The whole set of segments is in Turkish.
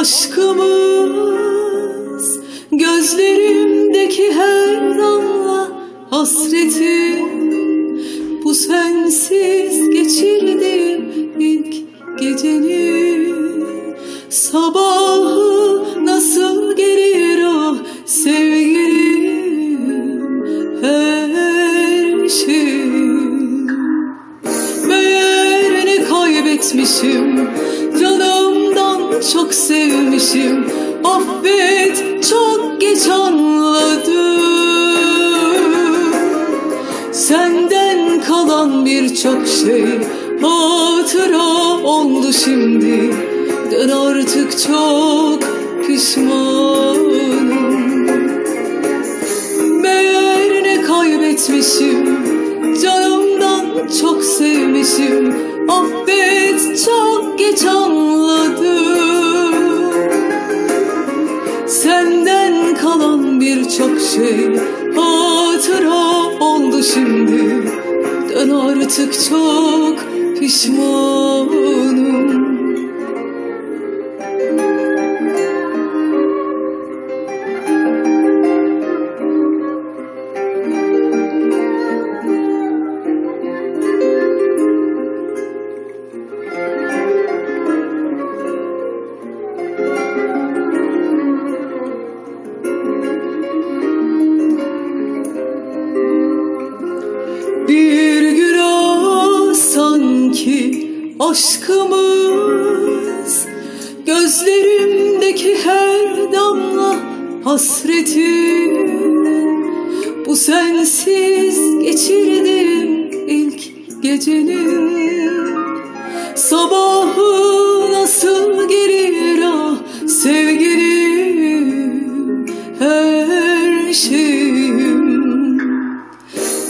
aşkımız Gözlerimdeki her damla hasretim. Bu sensiz geçirdim ilk geceni Sabahı nasıl gelir ah sevgilim? Her şeyim Meğer ne kaybetmişim? Canımdan çok sevmişim. Affet çok geç anladım. Senden kalan birçok şey Hatıra oldu şimdi. Dön artık çok pişmanım. Meğer ne kaybetmişim? Canımdan çok sevmişim. Affet çok geç şey Hatıra oldu şimdi. Dön artık çok pişmanım aşkımız Gözlerimdeki her damla hasretim Bu sensiz geçirdim ilk gecenin. Sabahı nasıl gelir ah sevgilim her şeyim.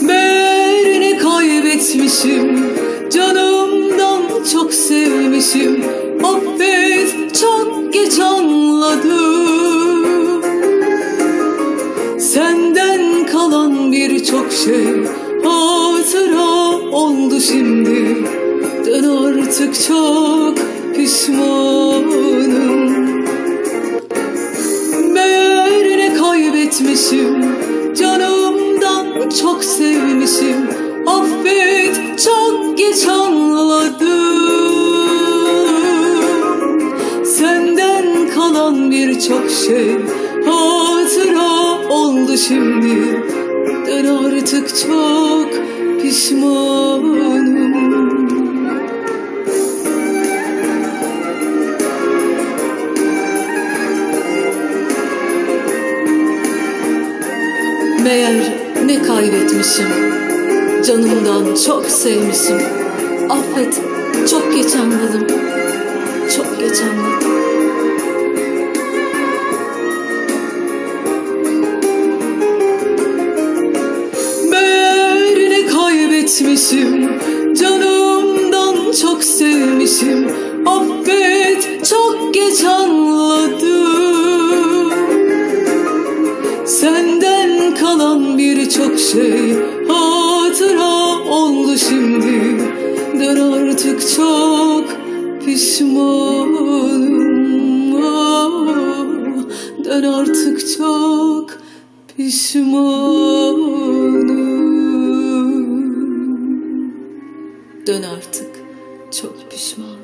Meğer ne kaybetmişim Canımdan çok sevmişim. Affet çok geç anladım. Senden kalan birçok şey Hatıra oldu şimdi. Dön artık çok pişmanım. Meğer ne kaybetmişim. Canımdan çok sevmişim. Affet çok geç anladım Kalan birçok şey. Hatıra oldu şimdi. Dön artık çok pişmanım. Meğer ne kaybetmişim. Canımdan çok sevmişim. Affet çok geç anladım Çok geç anladım kaybetmişim Canımdan çok sevmişim. Affet çok geç anladım. Senden kalan birçok şey hatıra oldu şimdi. Dön artık çok pişmanım. Dön artık çok pişmanım Dön artık. Çok pişmanım